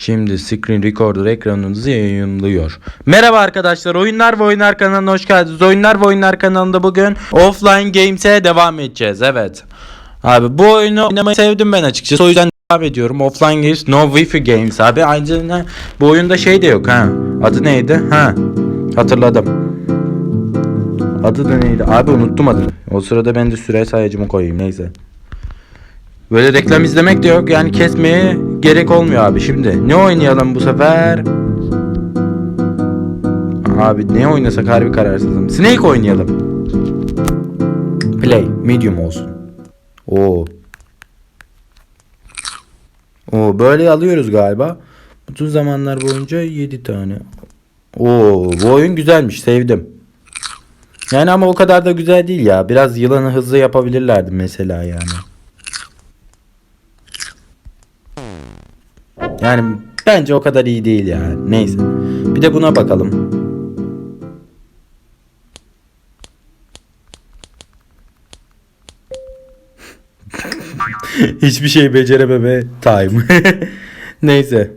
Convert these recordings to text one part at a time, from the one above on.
Şimdi Screen Recorder ekranınızı yayınlıyor. Merhaba arkadaşlar Oyunlar ve Oyunlar kanalına hoş geldiniz. Oyunlar ve Oyunlar kanalında bugün Offline Games'e devam edeceğiz. Evet. Abi bu oyunu oynamayı sevdim ben açıkçası. O yüzden devam ediyorum. Offline Games No Wi-Fi Games abi. Ayrıca bu oyunda şey de yok ha. Adı neydi? Ha. Hatırladım. Adı da neydi? Abi unuttum adını. O sırada ben de süre sayacımı koyayım neyse. Böyle reklam izlemek de yok yani kesmeye gerek olmuyor abi şimdi. Ne oynayalım bu sefer? Abi ne oynasak harbi kararsızım. Snake oynayalım. Play medium olsun. Oo. Oo böyle alıyoruz galiba. Bütün zamanlar boyunca 7 tane. Oo bu oyun güzelmiş sevdim. Yani ama o kadar da güzel değil ya. Biraz yılanı hızlı yapabilirlerdi mesela yani. Yani bence o kadar iyi değil yani. Neyse. Bir de buna bakalım. Hiçbir şey becerememe time. Neyse.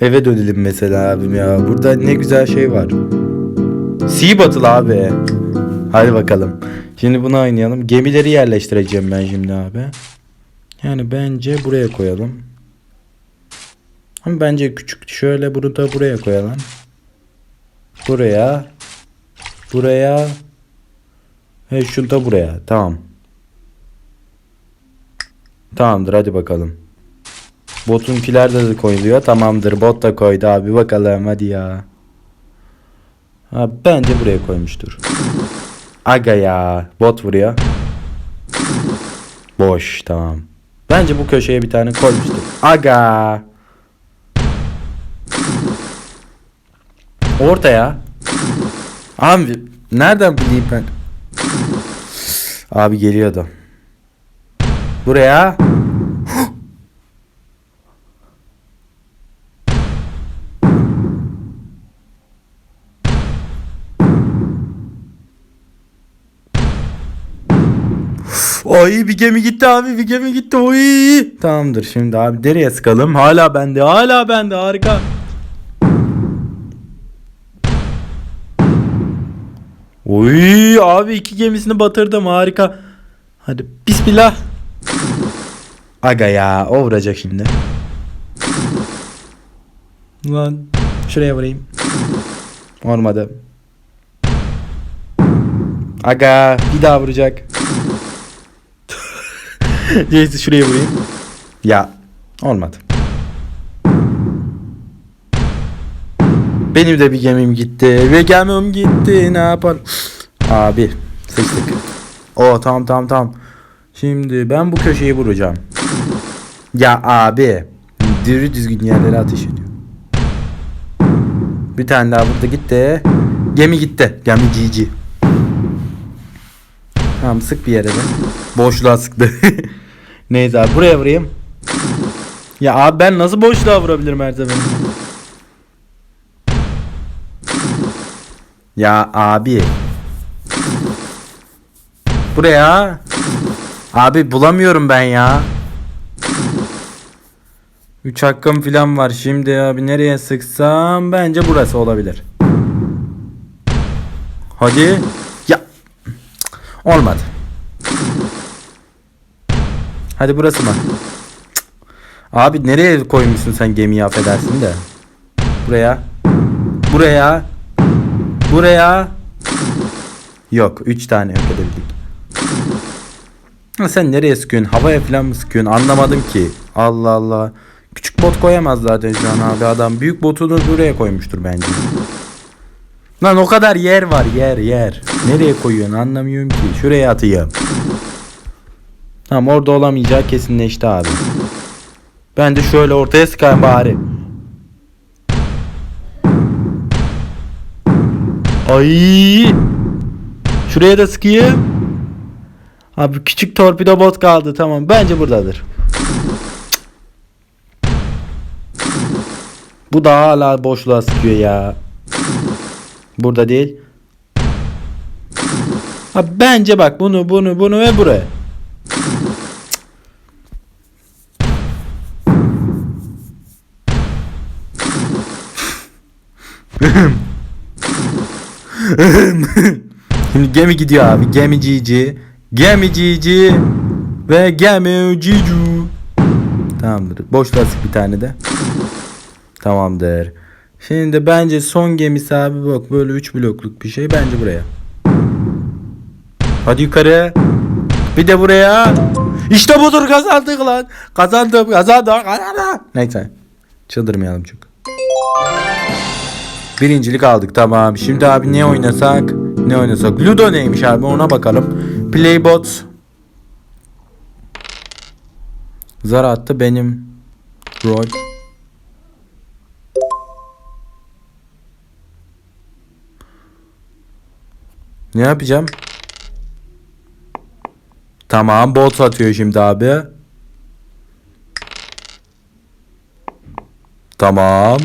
Eve dönelim mesela abim ya. Burada ne güzel şey var. Sea Battle abi. Hadi bakalım. Şimdi bunu oynayalım. Gemileri yerleştireceğim ben şimdi abi. Yani bence buraya koyalım. Ama bence küçük. Şöyle bunu da buraya koyalım. Buraya. Buraya. Ve şunu da buraya. Tamam. Tamamdır hadi bakalım. Botunkiler de koyuluyor. Tamamdır bot da koydu abi bakalım hadi ya. Ha, bence buraya koymuştur. Aga ya. Bot vuruyor. Boş tamam. Bence bu köşeye bir tane koymuştur. Aga. Ortaya. Abi nereden bileyim ben? Abi geliyordu. Buraya. Ay bir gemi gitti abi bir gemi gitti oy. Tamamdır şimdi abi nereye sıkalım? Hala bende hala bende harika. Oy abi iki gemisini batırdım harika. Hadi bismillah. Aga ya o vuracak şimdi. Lan şuraya vurayım. Olmadı. Aga bir daha vuracak. Neyse şuraya vurayım. Ya olmadı. Benim de bir gemim gitti. Ve gemim gitti. Ne yapar? Abi sıçtık. O tamam tamam tamam. Şimdi ben bu köşeyi vuracağım. Ya abi. Diri düzgün yerlere ateş ediyor. Bir tane daha burada gitti. Gemi gitti. Gemi GG. Tamam sık bir yere de. Boşluğa sıktı. Neyse abi buraya vurayım. Ya abi ben nasıl boşluğa vurabilirim her seferinde? Ya abi. Buraya. Abi bulamıyorum ben ya. 3 hakkım falan var. Şimdi abi nereye sıksam bence burası olabilir. Hadi. Ya. Olmadı. Hadi burası mı? Abi nereye koymuşsun sen gemiyi affedersin de. Buraya. Buraya. Buraya. Yok 3 tane yok edebildik. Sen nereye sıkıyorsun? Havaya falan mı sıkıyorsun? Anlamadım ki. Allah Allah. Küçük bot koyamaz zaten şu an abi adam. Büyük botunu buraya koymuştur bence. Lan o kadar yer var yer yer. Nereye koyuyorsun anlamıyorum ki. Şuraya atayım. Tamam orada olamayacağı kesinleşti abi. Ben de şöyle ortaya sıkayım bari. Ay! Şuraya da sıkayım. Abi küçük torpido bot kaldı tamam. Bence buradadır. Bu da hala boşluğa sıkıyor ya. Burada değil. Ha, bence bak bunu bunu bunu ve buraya. Şimdi gemi gidiyor abi. Gemi cici. Gemi cici. Ve gemi cicu. Tamamdır. Boş lastik bir tane de. Tamamdır. Şimdi bence son gemisi abi bak böyle 3 blokluk bir şey. Bence buraya. Hadi yukarı. Bir de buraya. İşte budur kazandık lan. Kazandım kazandım kazandım. Neyse. Çıldırmayalım çok. Birincilik aldık tamam. Şimdi abi ne oynasak? Ne oynasak? Ludo neymiş abi ona bakalım. Playbot. Zar attı benim. Rol. Ne yapacağım? Tamam bot atıyor şimdi abi. Tamam.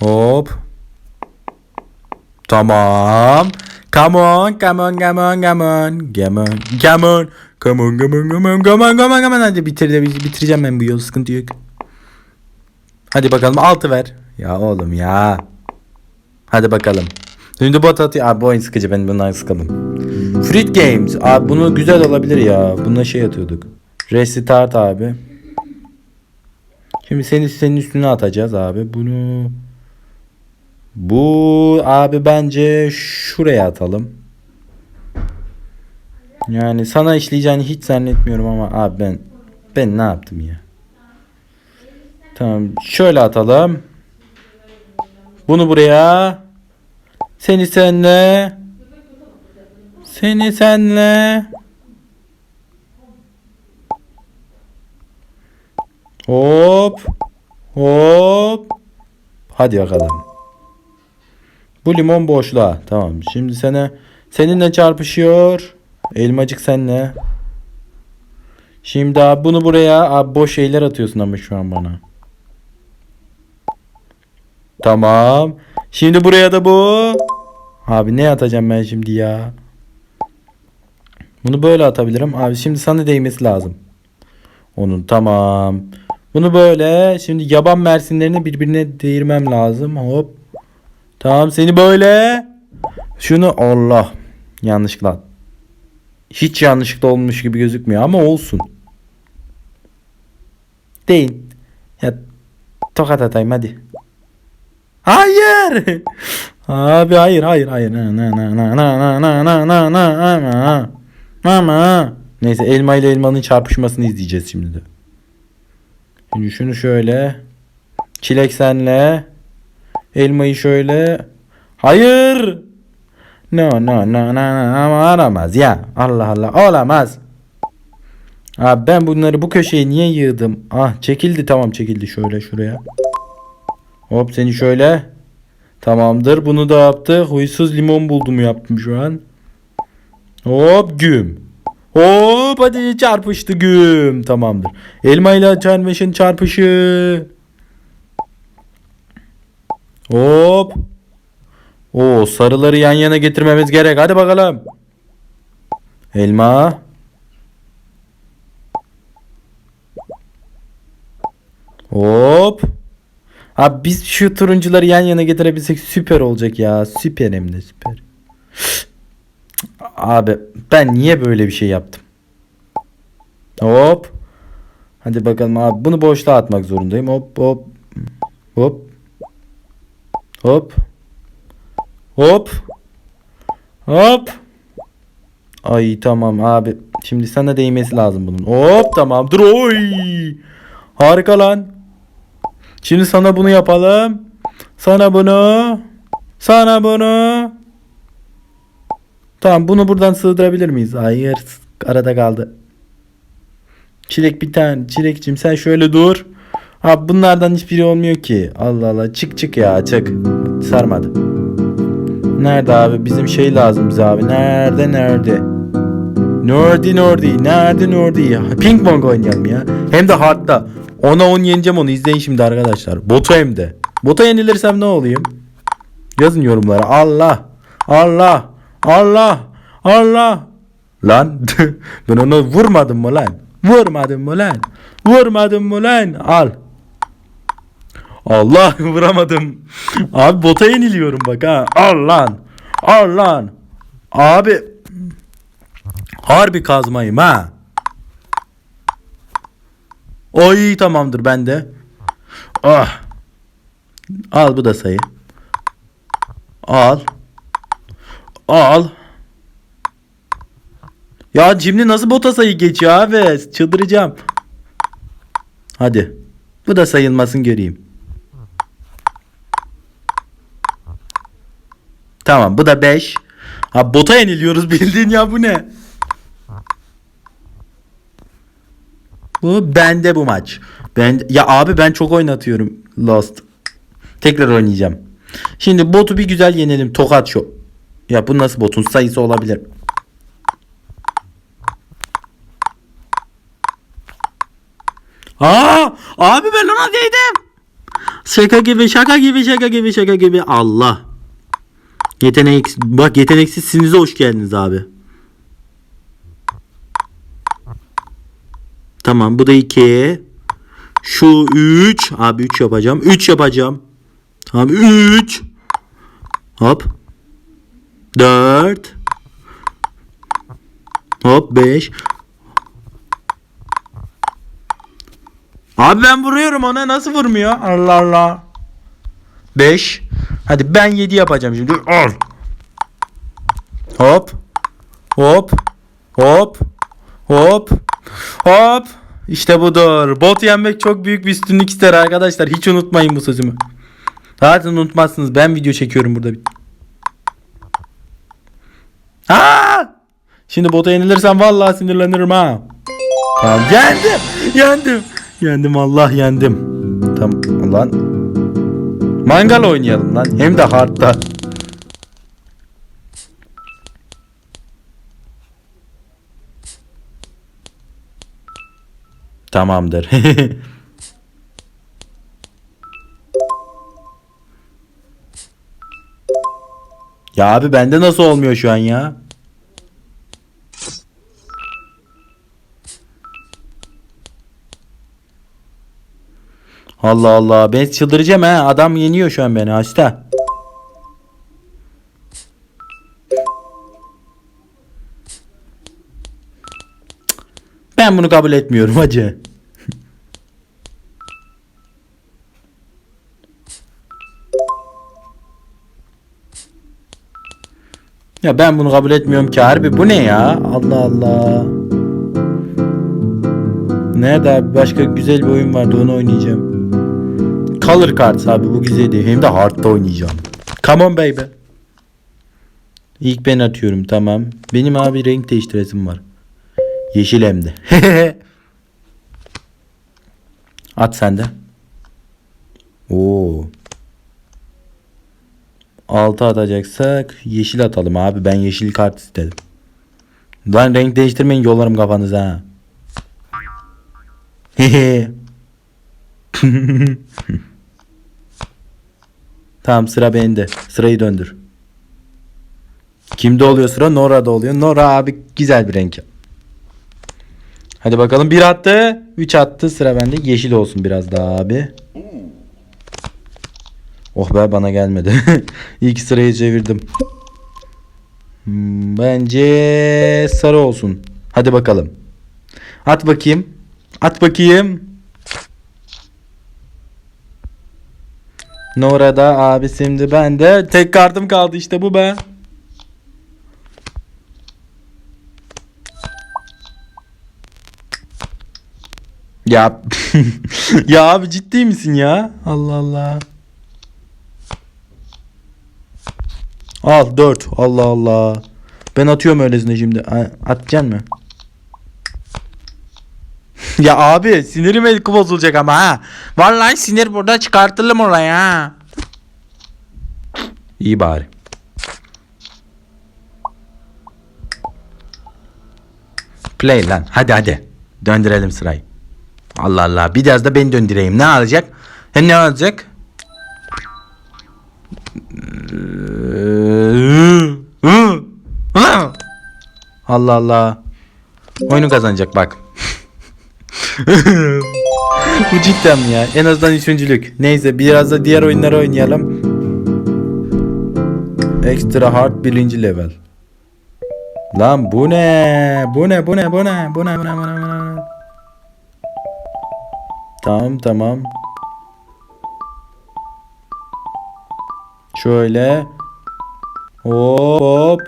Hop. Tamam. Come on, come on, come on, come on. Come on, come on. Come on, come on, come on, come on, come on, come on. Hadi bitir bitireceğim ben bu yolu sıkıntı yok. Hadi bakalım altı ver. Ya oğlum ya. Hadi bakalım. Şimdi bot atıyor. Abi bu oyun sıkıcı ben bundan sıkıldım. Fruit Games. Abi bunu güzel olabilir ya. Bununla şey atıyorduk. Restart abi. Şimdi seni senin üstüne atacağız abi. Bunu bu abi bence şuraya atalım. Yani sana işleyeceğini hiç zannetmiyorum ama abi ben ben ne yaptım ya? Tamam şöyle atalım. Bunu buraya. Seni senle. Seni senle. Hop. Hop. Hadi bakalım. Bu limon boşluğa. Tamam. Şimdi sana seninle çarpışıyor. Elmacık senle. Şimdi abi bunu buraya abi boş şeyler atıyorsun ama şu an bana. Tamam. Şimdi buraya da bu. Abi ne atacağım ben şimdi ya? Bunu böyle atabilirim. Abi şimdi sana değmesi lazım. Onun tamam. Bunu böyle şimdi yaban mersinlerini birbirine değirmem lazım. Hop. Tamam seni böyle. Şunu Allah. Yanlışlıkla. Hiç yanlışlıkla olmuş gibi gözükmüyor ama olsun. Değil. Ya tokat atayım hadi. Hayır. Abi hayır hayır hayır. Na na na na na na na na na ama. Ama. Neyse elma ile elmanın çarpışmasını izleyeceğiz şimdi de. Şimdi şunu şöyle. Çilek senle. Elmayı şöyle. Hayır. No no no no no ama olamaz ya. Allah Allah olamaz. Abi ben bunları bu köşeye niye yığdım? Ah çekildi tamam çekildi şöyle şuraya. Hop seni şöyle. Tamamdır bunu da yaptı. Huysuz limon buldum yaptım şu an. Hop güm. Hop hadi çarpıştı güm. Tamamdır. Elma ile çarpışın çarpışı. Hop. O sarıları yan yana getirmemiz gerek. Hadi bakalım. Elma. Hop. Abi biz şu turuncuları yan yana getirebilsek süper olacak ya. Süper hem de süper. Abi ben niye böyle bir şey yaptım? Hop. Hadi bakalım abi bunu boşluğa atmak zorundayım. Hop hop. Hop. Hop. Hop. Hop. Ay tamam abi. Şimdi sana değmesi lazım bunun. Hop tamam. Dur oy. Harika lan. Şimdi sana bunu yapalım. Sana bunu. Sana bunu. Tamam bunu buradan sığdırabilir miyiz? Hayır. Arada kaldı. Çilek bir tane. Çilekçim sen şöyle dur. Abi bunlardan hiçbiri olmuyor ki. Allah Allah. Çık çık ya çık. Sarmadı. Nerede abi? Bizim şey lazım bize abi. Nerede nerede? Nerede nerede? Nerede nerede? Ping pong oynayalım ya. Hem de hardta. 10'a 10 yeneceğim onu. izleyin şimdi arkadaşlar. Botu hem de. Bota yenilirsem ne olayım? Yazın yorumlara. Allah. Allah. Allah. Allah. Lan ben onu vurmadım mı lan? Vurmadım mı lan? Vurmadım mı lan? Al. Allah vuramadım. Abi bota yeniliyorum bak ha. Al lan. Al lan. Abi. Harbi kazmayım ha. O iyi tamamdır ben de. Ah. Al bu da sayı. Al. Al. Ya Cimri nasıl bota sayı geçiyor abi? Çıldıracağım. Hadi. Bu da sayılmasın göreyim. Tamam bu da 5. Ha bota yeniliyoruz bildiğin ya bu ne? Bu bende bu maç. Ben ya abi ben çok oynatıyorum Lost. Tekrar oynayacağım. Şimdi botu bir güzel yenelim. Tokat şu. Ya bu nasıl botun sayısı olabilir? Aa, abi ben ona değdim. Şaka gibi, şaka gibi, şaka gibi, şaka gibi. Allah. Yetenek bak yeteneksizsinize hoş geldiniz abi. Tamam bu da 2. Şu 3. Abi 3 yapacağım. 3 yapacağım. Tamam 3. Hop. 4. Hop 5. Abi ben vuruyorum ona nasıl vurmuyor? Allah Allah. 5. Hadi ben 7 yapacağım şimdi. Al. Hop. Hop. Hop. Hop. Hop. İşte budur. Bot yenmek çok büyük bir üstünlük ister arkadaşlar. Hiç unutmayın bu sözümü. Zaten unutmazsınız. Ben video çekiyorum burada. Ha! Şimdi bota yenilirsem vallahi sinirlenirim ha. Tamam yendim. Yendim. Yendim Allah yendim. Tamam lan. Mangal oynayalım lan. Hem de hardta. Tamamdır. ya abi bende nasıl olmuyor şu an ya? Allah Allah ben çıldıracağım ha adam yeniyor şu an beni hasta. Ben bunu kabul etmiyorum hacı. Ya ben bunu kabul etmiyorum ki harbi bu ne ya? Allah Allah. Nerede abi? Başka güzel bir oyun vardı onu oynayacağım. Color Cards abi bu güzeldi. Hem de hard'da oynayacağım. Come on baby. İlk ben atıyorum tamam. Benim abi renk değiştiresim var. Yeşil hem de. At sen de. Oo. 6 atacaksak yeşil atalım abi. Ben yeşil kart istedim. Lan renk değiştirmeyin yollarım kafanıza. Hehe. tamam sıra bende. Sırayı döndür. Kimde oluyor sıra? Nora'da oluyor. Nora abi güzel bir renk. Hadi bakalım bir attı. 3 attı. Sıra bende. Yeşil olsun biraz daha abi. Oh be bana gelmedi. İlk sırayı çevirdim. Hmm, Bence sarı olsun. Hadi bakalım. At bakayım. At bakayım. Nora'da abi şimdi ben de tek kartım kaldı işte bu be. Ya ya abi ciddi misin ya? Allah Allah. Al 4. Allah Allah. Ben atıyorum öylesine şimdi. Atacaksın mı? ya abi sinirim el bozulacak ama ha. Vallahi sinir burada çıkartılım oraya ha. İyi bari. Play lan. Hadi hadi. Döndürelim sırayı. Allah Allah. Biraz da ben döndüreyim. Ne alacak? He ne alacak? Allah Allah. Oyunu kazanacak bak. Bu cidden ya? En azından üçüncülük. Neyse biraz da diğer oyunları oynayalım. Extra hard birinci level. Lan bu ne? Bu ne? Bu ne? Bu ne? Bu ne? Bu ne? Bu ne? Bu ne? Tamam tamam. Şöyle. Hop hop.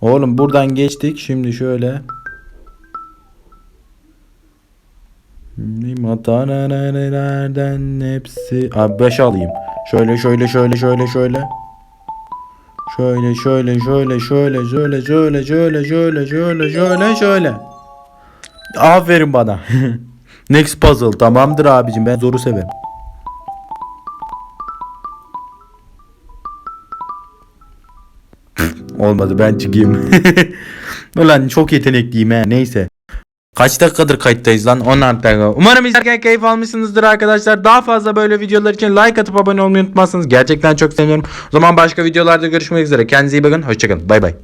Oğlum buradan geçtik. Şimdi şöyle. Matanelelerden hepsi. Abi 5 alayım. Şöyle şöyle şöyle şöyle şöyle. Şöyle şöyle şöyle şöyle şöyle şöyle şöyle şöyle şöyle şöyle şöyle. Aferin bana. Next puzzle tamamdır abicim ben zoru severim. Olmadı ben çıkayım. Ulan çok yetenekliyim he neyse. Kaç dakikadır kayıttayız lan? 16 dakika. Umarım izlerken keyif almışsınızdır arkadaşlar. Daha fazla böyle videolar için like atıp abone olmayı unutmazsınız. Gerçekten çok seviniyorum. O zaman başka videolarda görüşmek üzere. Kendinize iyi bakın. Hoşçakalın. Bay bay.